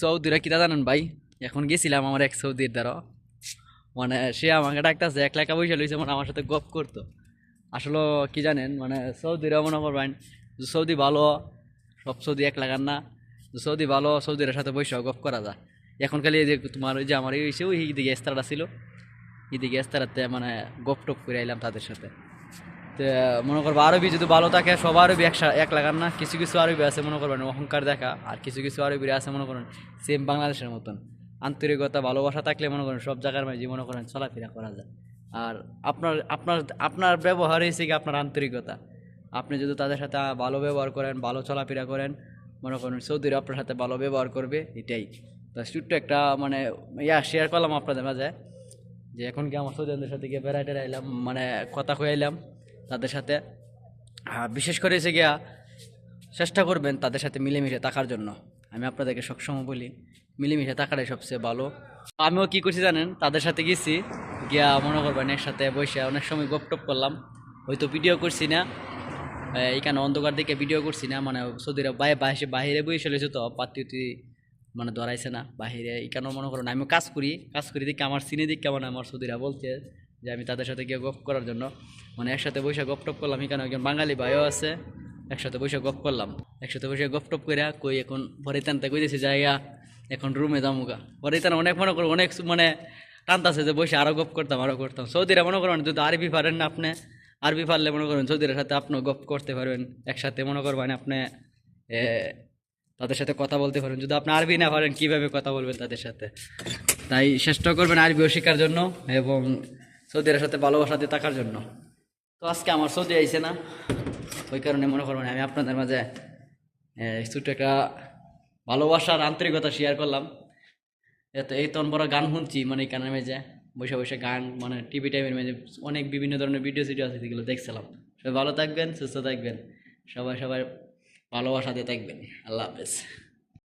সৌদিরা কিতা জানেন ভাই? এখন গেছিলাম আমার এক সৌদির দ্বারা। মানে সে আমাকে ডাকতেছে, এক লেখা বসে লইছে মানে আমার সাথে গপ করতো। আসলে কি জানেন মানে সৌদিরা মনে করবেন সৌদি ভালো, সব সৌদি এক লাগান না। সৌদি ভালো, সৌদির সাথে বসে গপ করা যায়। এখন খালি যে তোমার ওই যে আমার ওই দিকে এস্তারাটা ছিল। এদিকে এস্তারাতে মানে গপ টপ করে আইলাম তাদের সাথে। মনে করব আরবি যদি ভালো থাকে, সব আরবি একসা এক লাগান না। কিছু কিছু আরবি আছে, মনে করবেন, অহংকার দেখা। আর কিছু কিছু আরবি আছে, মনে করেন সেম বাংলাদেশের মতন। আন্তরিকতা, ভালোবাসা থাকলে, মনে করেন সব জায়গার মাঝে, মনে করেন চলাফেরা করা যায়। আর আপনার আপনার আপনার ব্যবহার হয়েছে কি আপনার আন্তরিকতা? আপনি যদি তাদের সাথে ভালো ব্যবহার করেন, ভালো চলাফেরা করেন, মনে করেন সৌদিরা আপনার সাথে ভালো ব্যবহার করবে, এটাই। তো ছোট্ট একটা মানে ইয়া শেয়ার করলাম আপনাদের মাঝে, যে এখন কি আমার সৌদিদের সাথে গিয়ে বেড়াইতে এলাম মানে কথা কইলাম তাদের সাথে বিশেষ করে এসে গিয়া চেষ্টা করবেন তাদের সাথে মিলেমিশে থাকার জন্য। আমি আপনাদেরকে সবসময় বলি, মিলেমিশে থাকাটাই সবচেয়ে ভালো। আমিও কি করছি জানেন, তাদের সাথে গেছি, গিয়া মনে করবেন একসাথে বসে অনেক সময় গপ টপ করলাম। হয়তো ভিডিও করছি না এখানে অন্ধকার দিকে ভিডিও করছি না মানে সৌদিরা বাইরে বাইরে বাইরে বসে চলেছে তো, পাতি মানে ধরাইছে না, বাহিরে। এখানেও মনে করেন আমি কাজ করি কাজ করি দেখি আমার সিনে দিকে মানে আমার সৌদিরা বলছে যে আমি তাদের সাথে গিয়ে গপ করার জন্য। মানে একসাথে বসে গপ টপ করলাম। এখানে একজন বাঙালি ভাইও আছে। একসাথে বসে গপ করলাম। একসাথে বসে গপ টপ করে কই এখন পরে টানতে কইতেছে জায়গা এখন রুমে যামুগা। পরে টান অনেক মনে করো, অনেক মানে টানতাছে যে বসে আরও গপ করতাম আরও করতাম। সৌদিরা মনে করেন, যদি আরবি পারেন না আপনি, আরবি পারলে মনে করেন সৌদিরের সাথে আপনিও গপ করতে পারবেন। একসাথে মনে করবেন আপনি তাদের সাথে কথা বলতে পারেন যদি আপনি আরবি না পারেন, কীভাবে কথা বলবেন তাদের সাথে? তাই চেষ্টা করবেন আরবিও শেখার জন্য এবং সৌদির সাথে ভালোবাসা ভালোবাসাতে থাকার জন্য। তো আজকে আমার সৌদি আইছে না ওই কারণে মনে করবেন আমি আপনাদের মাঝে এ, ছোট্ট একটা ভালোবাসার আন্তরিকতা শেয়ার করলাম। এত এই তখন বড় গান শুনছি মানে এই কানের মেঝে বসে বসে গান মানে টিভি টাইমের মেঝে অনেক বিভিন্ন ধরনের ভিডিও সিডিও আছে যেগুলো দেখছিলাম। সবাই ভালো থাকবেন সুস্থ থাকবেন সবাই সবাই ভালোবাসাতে থাকবেন। আল্লাহ হাফেজ।